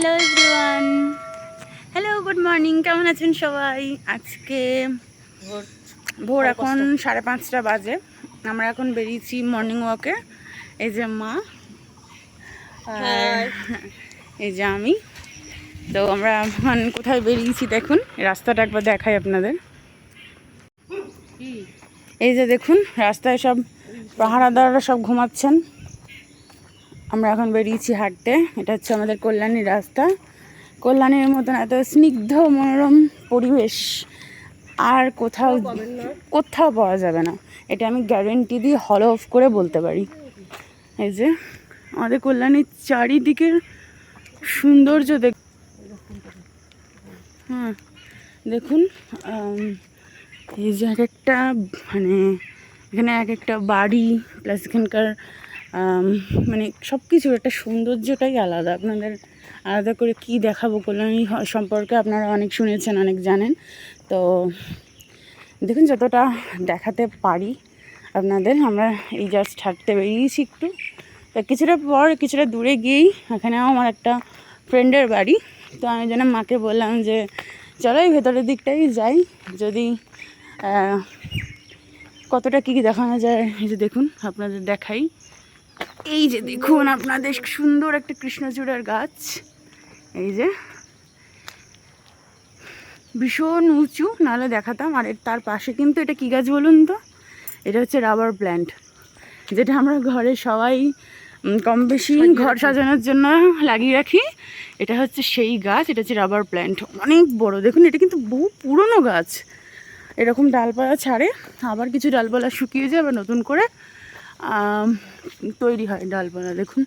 Hello everyone hello good morning কেমন আছেন সবাই? আজকে ভোর এখন সাড়ে পাঁচটা বাজে। আমরা এখন বেরিয়েছি মর্নিং ওয়াকে এই যে মা এই যে আমি। তো আমরা এখন কোথায় বেরিয়েছি দেখুন রাস্তাটা একবার দেখাই আপনাদের। এই যে দেখুন রাস্তায় সব পাহারাদাররা সব ঘুমাচ্ছেন। আমরা এখন বেরিয়েছি হাঁটতে। এটা হচ্ছে আমাদের কল্যাণীর রাস্তা। কল্যাণীর মতন এত স্নিগ্ধ মনোরম পরিবেশ। আর কোথাও কোথাও পাওয়া যাবে না। এটা আমি গ্যারেন্টি দিয়ে হল অফ করে বলতে পারি। এই যে আমাদের কল্যাণীর চারিদিকের সৌন্দর্য দেখ হ্যাঁ দেখুন এই যে এক একটা মানে এখানে এক একটা বাড়ি প্লাস এখানকার মানে সব কিছুর একটা সৌন্দর্যটাই আলাদা। আপনাদের আলাদা করে কি দেখাবো কল্যাণী সম্পর্কে আপনারা অনেক শুনেছেন, অনেক জানেন। তো দেখুন যতটা দেখাতে পারি আপনাদের, আমরা এই জাস্ট হাঁটতে বেরিয়েছি একটু। কিছুটা পর, কিছুটা দূরে গিয়েই এখানেও আমার একটা ফ্রেন্ডের বাড়ি। তো আমি যেন মাকে বললাম যে, চলো এই ভেতরের দিকটাই যাই। যদি কতটা কী কী দেখানো যায় যে দেখুন, আপনাদের দেখাই। এই যে দেখুন আপনাদের সুন্দর একটা কৃষ্ণচূড়ার গাছ। এই যে। ভীষণ উঁচু নাহলে দেখাতাম। আর এর তার পাশে কিন্তু এটা কী গাছ বলুন তো? এটা হচ্ছে রাবার প্ল্যান্ট যেটা আমরা ঘরে সবাই কম বেশি ঘর সাজানোর জন্য লাগিয়ে রাখি। এটা হচ্ছে সেই গাছ এটা হচ্ছে রাবার প্ল্যান্ট অনেক বড়। দেখুন এটা কিন্তু বহু পুরনো গাছ। এরকম ডালপালা ছাড়ে আবার কিছু ডালপালা শুকিয়ে যায় আবার নতুন করে। তৈরি হয় ডালপালা দেখুন।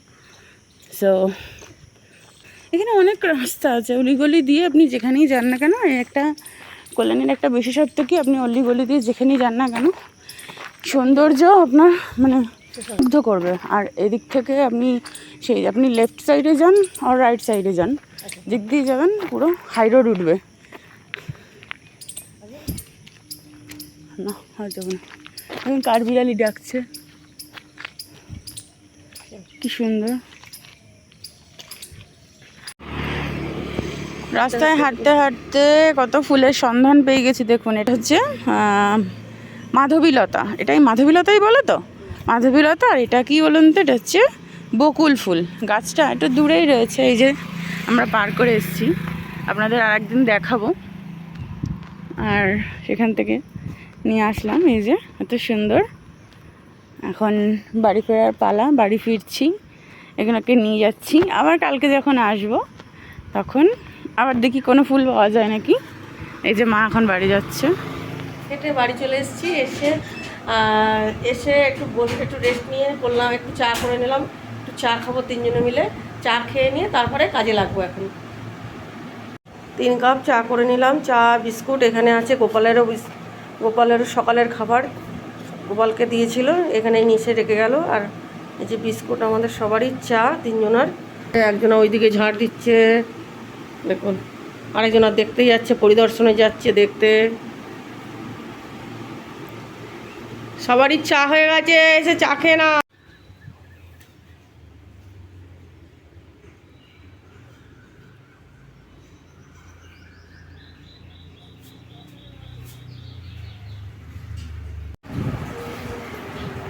সো এখানে অনেক রাস্তা আছে। অলিগলি দিয়ে আপনি যেখানেই যান না কেন একটা কল্যাণের একটা বিশেষত্ব কি, আপনি অলিগলি দিয়ে যেখানেই যান না কেন, সৌন্দর্য আপনার মানে মুগ্ধ করবে। আর এদিক থেকে আপনি সেই, আপনি লেফট সাইডে যান আর রাইট সাইডে যান। দিক দিয়ে যাবেন, পুরো হাই রোড উঠবে। না হয়তো এখন কাঠবিড়ালি ডাকছে? কি সুন্দর। রাস্তায় হাঁটতে হাঁটতে কত ফুলের সন্ধান পেয়ে গেছি দেখুন, এটা হচ্ছে মাধবীলতা। এটাই মাধবীলতাই বলো তো? মাধবীলতা আর এটা কি বলুন তো? এটা হচ্ছে বকুল ফুল। গাছটা একটু দূরেই রয়েছে, এই যে আমরা পার করে এসেছি। আপনাদের আর একদিন দেখাবো। আর সেখান থেকে নিয়ে আসলাম, এই যে এত সুন্দর। এখন বাড়ি ফেরার পালা, বাড়ি ফিরছি, এগুলোকে নিয়ে যাচ্ছি। আবার কালকে যখন আসব, তখন আবার দেখি কোনো ফুল পাওয়া যায় নাকি? এই যে মা এখন বাড়ি যাচ্ছে। হেঁটে বাড়ি চলে এসেছি, এসে এসে একটু বসে একটু রেস্ট নিয়ে বললাম, একটু চা করে নিলাম, একটু চা খাব তিনজনে মিলে, চা খেয়ে নিয়ে তারপরে কাজে লাগবো এখন। তিন কাপ চা করে নিলাম, চা, বিস্কুট, এখানে আছে গোপালেরও গোপালেরও সকালের খাবার। গোপালকে দিয়েছিল, এখানে নিচে রেখে গেল, আর এই যে বিস্কুট আমাদের সবারই, চা তিনজনার। একজনা ওইদিকে ঝাড় দিচ্ছে, দেখুন, আরেকজনা দেখতেই যাচ্ছে, পরিদর্শনে যাচ্ছে দেখতে। সবারই চা হয়ে গেছে, এসে চা খেয়ে না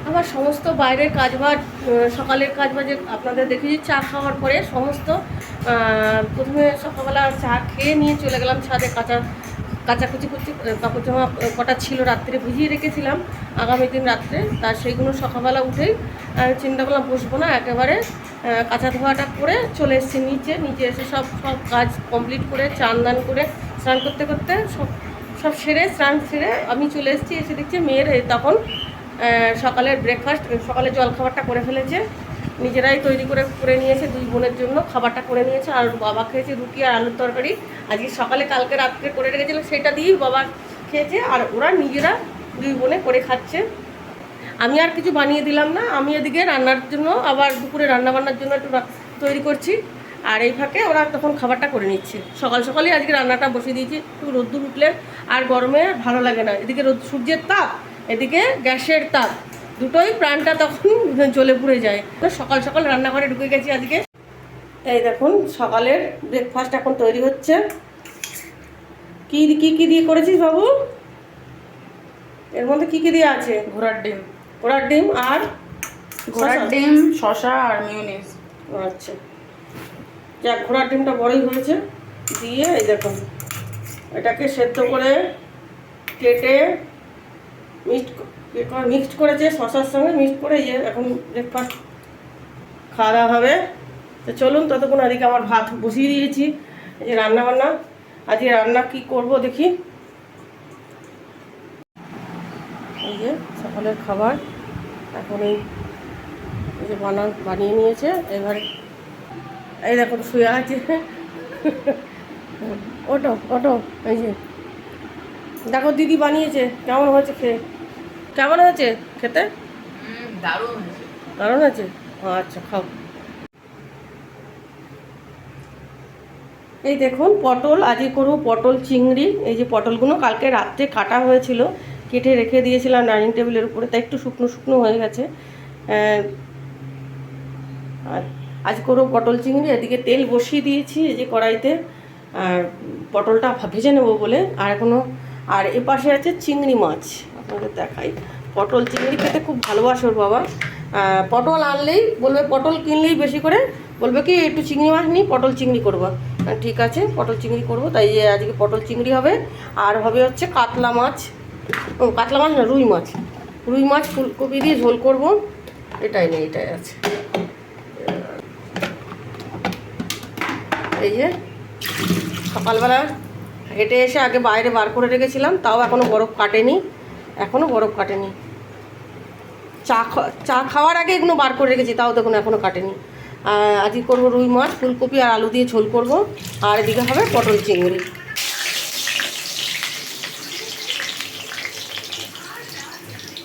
আমার সমস্ত বাইরের কাজবাজ সকালের কাজবাজে আপনাদের দেখেছি চা খাওয়ার পরে সমস্ত প্রথমে সকালবেলা চা খেয়ে নিয়ে চলে গেলাম ছাদে। কাঁচা কাচাকুচি কুচি কাপড় জামা কটা ছিল রাত্রে ভিজিয়ে রেখেছিলাম। আগামী দিন রাত্রে তার সেইগুলো সকালবেলা উঠেই চিন্তা করলাম বসবো না, একেবারে কাঁচা ধোয়াটা করে চলে এসেছি নিচে। নিচে এসে সব সব কাজ কমপ্লিট করে, চান দান করে, স্নান করতে করতে সব সব সেরে, স্নান সেরে আমি চলে এসেছি, এসে দেখছি মেয়ের তখন সকালের ব্রেকফাস্ট সকালে জলখাবারটা করে ফেলেছে। নিজেরাই তৈরি করে করে নিয়েছে দুই বোনের জন্য। খাবারটা করে নিয়েছে, আর বাবা খেয়েছে রুটি আর আলুর তরকারি। আজকে সকালে কালকে রাত্রে করে রেখেছিল সেটা দিয়েই বাবা খেয়েছে, আর ওরা নিজেরা দুই বোনে করে খাচ্ছে। আমি আর কিছু বানিয়ে দিলাম না, আমি এদিকে রান্নার জন্য, আবার দুপুরে রান্না বান্নার জন্য একটু তৈরি করছি। আর এই ফাঁকে ওরা তখন খাবারটা করে নিচ্ছে। সকাল সকালেই আজকে রান্নাটা বসিয়ে দিয়েছি, একটু রোদ্দুর উঠলে আর গরমে ভালো লাগে না। এদিকে রোদ সূর্যের তাপ এদিকে গ্যাসের তাপ দুটোই প্রাণটা তখন জ্বলে পুড়ে যায়। তো সকাল সকাল রান্নাঘরে ঢুকে গেছি আজকে। এই দেখুন সকালের ব্রেকফাস্ট এখন তৈরি হচ্ছে। কি কি কি দিয়ে করেছিস বাবু? এর মধ্যে কি কি দিয়ে আছে? ঘোড়ার ডিম। ঘোড়ার ডিম আর ঘোড়ার ডিম শশা আর মিউনিস আচ্ছা। যাক ঘোড়ার ডিমটা বড়ই হয়েছে। দিয়ে এই দেখুন এটাকে সেদ্ধ করে কেটে মিক্সড মিক্সড করেছে শশার সঙ্গে, মিক্সড করে ইয়ে এখন ব্রেকফাস্ট খাওয়া দাওয়া হবে। তো চলুন ততক্ষণ এদিকে আমার ভাত বসিয়ে দিয়েছি যে রান্না বান্না আজকে রান্না কি করব দেখি। এই যে সকালের খাবার, এখন এই এই যে বানা বানিয়ে নিয়েছে, এবার এই দেখুন শুয়ে আছে। ওটো ওটো এই যে। দেখো দিদি বানিয়েছে কেমন হয়েছে খেয়ে? কেমন হয়েছে খেতে? দারুণ দারুণ আছে আচ্ছা খাও। এই দেখুন পটল আজকে করব পটল চিংড়ি। এই যে পটলগুলো কালকে রাত্রে কাটা হয়েছিল কেটে রেখে দিয়েছিলাম ডাইনিং টেবিলের উপরে তা একটু শুকনো শুকনো হয়ে গেছে। আর আজ করব পটল চিংড়ি এদিকে তেল বসিয়ে দিয়েছি এই যে কড়াইতে। আর পটলটা ভেজে নেব বলে আর এখনও আর এ পাশে আছে চিংড়ি মাছ। আপনাদের দেখাই। পটল চিংড়ি খেতে খুব ভালোবাসে ওর বাবা। পটল আনলেই বলবে, পটল কিনলেই বেশি করে বলবে কি, একটু চিংড়ি মাছ নিই, পটল চিংড়ি করব। ঠিক আছে, পটল চিংড়ি করব। তাই আজকে পটল চিংড়ি হবে। আর হবে হচ্ছে কাতলা মাছ। ও, কাতলা মাছ না, রুই মাছ। রুই মাছ, ফুলকপি দিয়ে ঝোল করব। এটাই নেই, এটাই আছে। এই যে, সকালবেলা হেঁটে এসে আগে বাইরে বার করে রেখেছিলাম, তাও এখনও বরফ কাটেনি এখনও বরফ কাটেনি। চা চা খাওয়ার আগে এগুলো বার করে রেখেছি, তাও দেখুন এখনও কাটেনি। আজকে করব রুই মাছ, ফুলকপি আর আলু দিয়ে ঝোল করব, আর এদিকে হবে পটল চিংড়ি।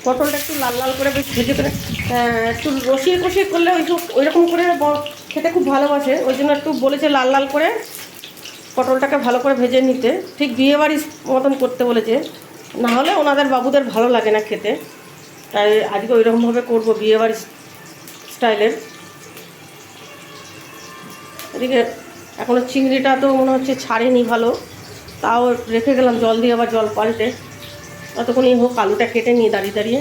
পটলটা একটু লাল লাল করে বেশ ভেজে করে একটু রসিয়ে কষিয়ে করলে ওই ওই রকম করে খেতে খুব ভালোবাসে, ওই জন্য একটু বলেছে লাল লাল করে পটলটাকে ভালো করে ভেজে নিতে, ঠিক বিয়েবাড়ির মতন করতে বলেছে। না হলে ওনাদের বাবুদের ভালো লাগে না খেতে। তাই আজকে ওই রকমভাবে করব বিয়েবাড়ির স্টাইলের। এদিকে এখনও চিংড়িটা তো মনে হচ্ছে ছাড়েনি ভালো। তাও রেখে গেলাম জল দিয়ে আবার জল পাল্টে। ততক্ষণই হোক, আলুটা কেটে নিয়ে দাঁড়িয়ে দাঁড়িয়ে।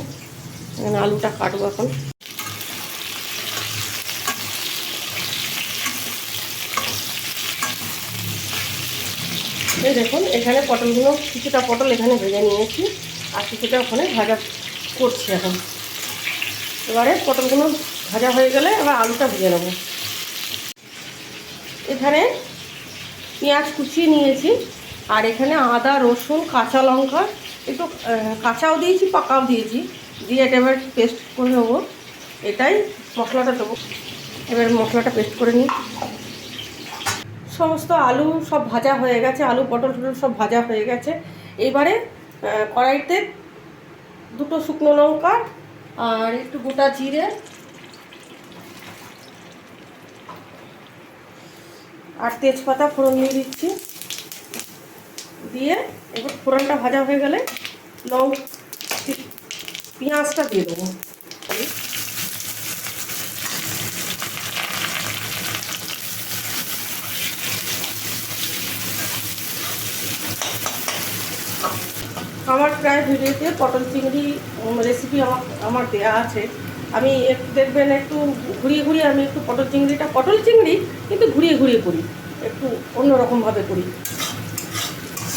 আলুটা কাটবো এখন। দেখুন, এখানে পটলগুলো, কিছুটা পটল এখানে ভেজে নিয়েছি আর কিছুটা ওখানে ভাজা করছি এখন। এবারে পটলগুলো ভাজা হয়ে গেলে এবার আলুটা ভেজে নেব। এখানে পেঁয়াজ কুচিয়ে নিয়েছি আর এখানে আদা, রসুন, কাঁচা লঙ্কা, একটু কাঁচাও দিয়েছি, পাকাও দিয়েছি। দিয়ে এটা এবার পেস্ট করে নেব। এটাই মশলাটা দেবো। এবার মশলাটা পেস্ট করে নিই। সমস্ত আলু সব ভাজা হয়ে গেছে, আলু, পটল টটল সব ভাজা হয়ে গেছে। এবারে কড়াইতে দুটো শুকনো লঙ্কা আর একটু গোটা জিরে। আর তেজপাতা ফোড়ন দিয়ে দিচ্ছি। দিয়ে এবার ফোড়নটা ভাজা হয়ে গেলে লং পেঁয়াজটা দিয়ে দেবো। আমার প্রায় ভিডিওতে পটল চিংড়ি রেসিপি আমার আমার দেওয়া আছে। আমি একটু দেখবেন একটু ঘুরিয়ে ঘুরিয়ে আমি একটু পটল চিংড়িটা, পটল চিংড়ি কিন্তু ঘুরিয়ে ঘুরিয়ে করি, একটু অন্যরকমভাবে করি।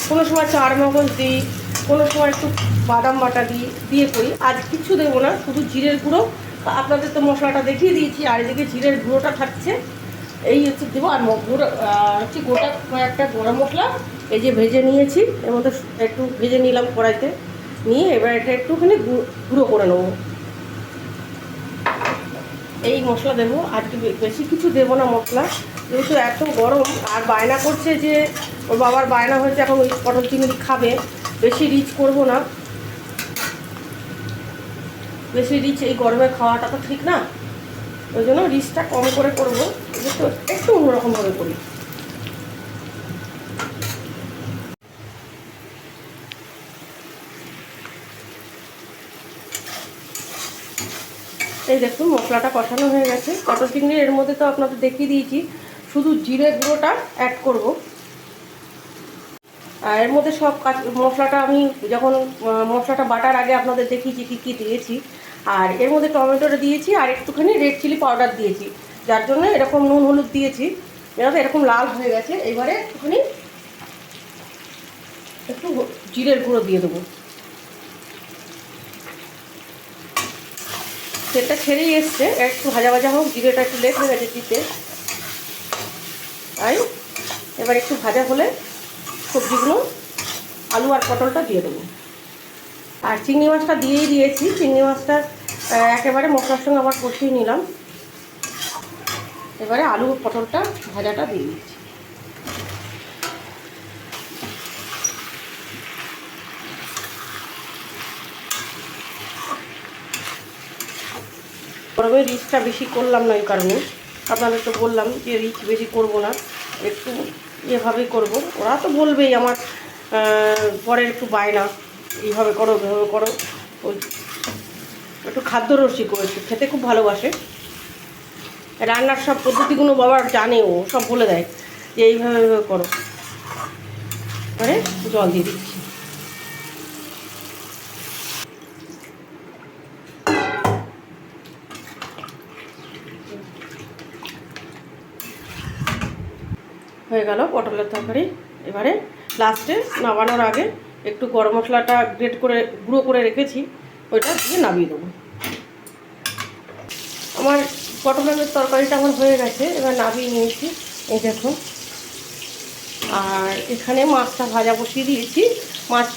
কোনো সময় চার মগজ দিই, কোনো সময় একটু বাদাম বাটা দিই, দিয়ে করি। আজ কিছু দেবো না, শুধু জিরের গুঁড়ো। আপনাদের তো মশলাটা দেখিয়ে দিয়েছি, আর এদিকে জিরের গুঁড়োটা থাকছে। এই হচ্ছে দেবো, আর গুঁড়ো হচ্ছে গোটা একটা গরম মশলা এই যে ভেজে নিয়েছি, এর মধ্যে একটু ভেজে নিলাম কড়াইতে, নিয়ে এবার এটা একটুখানি গুঁড়ো করে নেব। এই মশলা দেবো বে- বেশি কিছু দেবো না মশলা, যেহেতু এত গরম, আর বায়না করছে যে ওর বাবার বায়না হয়েছে, এখন ওই পটল চিংড়ি খাবে, বেশি রিচ করব না। বেশি রিচ এই গরমে খাওয়াটা তো ঠিক না, ওই জন্য রিচটা কম করে করব, একটু অন্যরকমভাবে করি। এই দেখুন, মশলাটা কষানো হয়ে গেছে। পটল চিংড়ি এর মধ্যে তো আপনাদের দেখিয়ে দিয়েছি। শুধু জিরে গুঁড়োটা অ্যাড করব। আর এর মধ্যে সব কাজ, মশলাটা আমি যখন মশলাটা বাটার আগে আপনাদের দেখিয়েছি কী কী দিয়েছি। আর এর মধ্যে টমেটোটা দিয়েছি আর একটুখানি রেড চিলি পাউডার দিয়েছি। যার জন্য এরকম নুন, হলুদ দিয়েছি। এবার এরকম লাল হয়ে গেছে। এবারে একটুখানি একটু জিরের গুঁড়ো দিয়ে দেবো। তেলটা ছেড়েই এসছে। একটু ভাজা ভাজা হোক, জিরেটা একটু লেট হয়ে গেছে দিতে তাই এবার একটু ভাজা হলে সবজিগুলো, আলু আর পটলটা দিয়ে দেবো। আর চিংড়ি মাছটা দিয়েই দিয়েছি। চিংড়ি মাছটা একেবারে মশলার সঙ্গে আবার কষিয়ে নিলাম। এবারে আলু পটলটা ভাজাটা দিয়ে দিচ্ছি। গরমে রিচটা বেশি করলাম না এই কারণে। আপনাদের তো বললাম যে রিচ বেশি করব না, একটু এভাবেই করব। ওরা তো বলবেই আমার পরে একটু বায়না এইভাবে করো এভাবে করো। ওই একটু খাদ্যরসিক করেছে খেতে খুব ভালোবাসে। রান্নার সব পদ্ধতিগুলো বাবা জানে ও, সব বলে দেয় যে এইভাবে করো। এবারে জল দিয়ে দিচ্ছি। হয়ে গেল পটলের তরকারি। এবারে লাস্টে নামানোর আগে একটু গরম মশলাটা গ্রেট করে, গুঁড়ো করে রেখেছি, ওইটা দিয়ে নামিয়ে দেবো। আমার পটলের তরকারিটা আমার হয়ে গেছে, এবার নামিয়ে নিয়েছি, এই দেখুন। আর এখানে মাছটা ভাজা বসিয়ে দিয়েছি, মাছ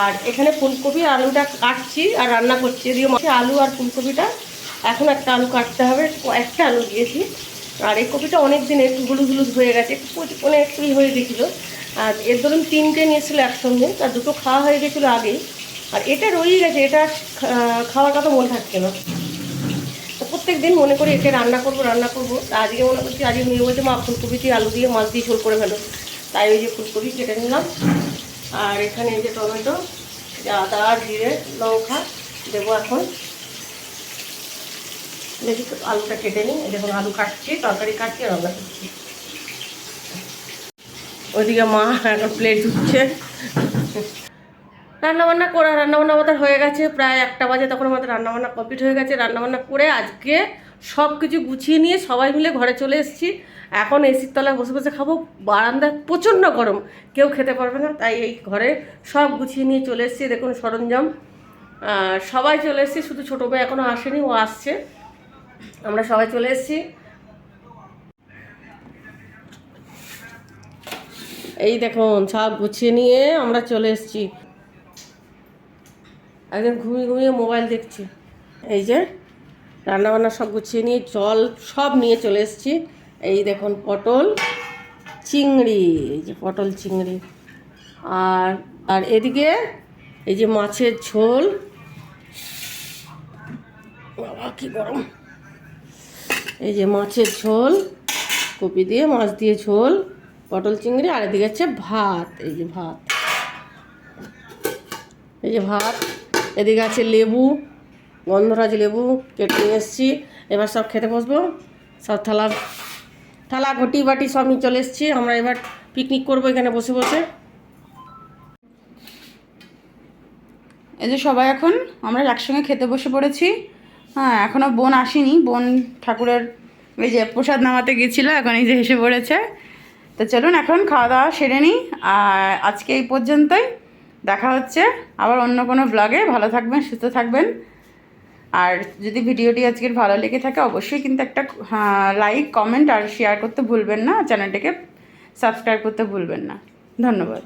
আর এখানে ফুলকপি, আলুটা কাটছি আর রান্না করছি। এদিকে মাছে আলু আর ফুলকপিটা, এখন একটা আলু কাটতে হবে একটা আলু দিয়েছি। আর এই কপিটা অনেক দিন একটু হলুদ হলুদ হয়ে গেছে, একটু মানে একটু হয়ে গেছিল। আর এর ধরুন তিনটে নিয়েছিল একসঙ্গে, তার দুটো খাওয়া হয়ে গেছিল আগেই। আর এটা রয়েই গেছে, এটা খাওয়ার কথা মনে থাকছে না। তো প্রত্যেক দিন মনে করি একে রান্না করব রান্না করব। তা আজকে মনে করছি আজকে মেয়ে বলছে মা ফুলকপি দিয়ে আলু দিয়ে মাছ দিয়ে ঝোল করে ফেলো। তাই ওই যে ফুলকপি কেটে নিলাম। আর এখানে এই যে টমেটো আদা, জিরে, লঙ্কা দেবো এখন। দেখি আলুটা কেটে নিই দেখুন, আলু কাটছি, তরকারি কাটছি, আর রান্না করছি। ওইদিকে মা এখন প্লেট ধুচ্ছে। রান্নাবান্না করা, রান্নাবান্না আমাদের হয়ে গেছে প্রায় একটা বাজে, তখন আমাদের রান্নাবান্না কমপ্লিট হয়ে গেছে। রান্নাবান্না করে আজকে সব কিছু গুছিয়ে নিয়ে সবাই মিলে ঘরে চলে এসেছি। এখন এসির তলায় বসে বসে খাব। বারান্দায় প্রচণ্ড গরম, কেউ খেতে পারবে না, তাই এই ঘরে সব গুছিয়ে নিয়ে চলে এসেছি। দেখুন, সরঞ্জাম সবাই চলে এসেছি, শুধু ছোটো মেয়ে এখনও আসেনি, ও আসছে। আমরা সবাই চলে এসেছি। এই দেখুন, সব গুছিয়ে নিয়ে আমরা চলে এসেছি। একদম ঘুমিয়ে ঘুমিয়ে মোবাইল দেখছি। এই যে, রান্নাবান্না সব গুছিয়ে নিয়ে জল সব নিয়ে চলে এসেছি। এই দেখুন, পটল চিংড়ি, এই যে পটল চিংড়ি। আর আর এদিকে এই যে মাছের ঝোল। বাবা, কি গরম। এই যে মাছের ঝোল, কপি দিয়ে মাছ দিয়ে ঝোল, পটল চিংড়ি, আর এদিকে হচ্ছে ভাত, এই যে ভাত। এই যে ভাত, এদিকে আছে লেবু, গন্ধরাজ লেবু, কেটে নিয়ে এসেছি। এবার সব খেতে বসবো। সব থালা থালা, ঘটি, বাটি সব নিয়ে চলে এসেছি। আমরা এবার পিকনিক করব এখানে বসে বসে। এই যে সবাই এখন, আমরা একসঙ্গে খেতে বসে পড়েছি। হ্যাঁ এখনও বোন আসেনি। বোন ঠাকুরের ওই যে প্রসাদ নামাতে গেছিল, এখন এই যে এসে পড়েছে। তো চলুন এখন খাওয়া দাওয়া সেরে নিই। আর আজকে এই পর্যন্তই। দেখা হচ্ছে আবার অন্য কোনো ব্লগে ভালো থাকবেন, সুস্থ থাকবেন। আর যদি ভিডিওটি আজকের ভালো লেগে থাকে, অবশ্যই কিন্তু একটা লাইক কমেন্ট আর শেয়ার করতে ভুলবেন না। চ্যানেলটিকে সাবস্ক্রাইব করতে ভুলবেন না। ধন্যবাদ।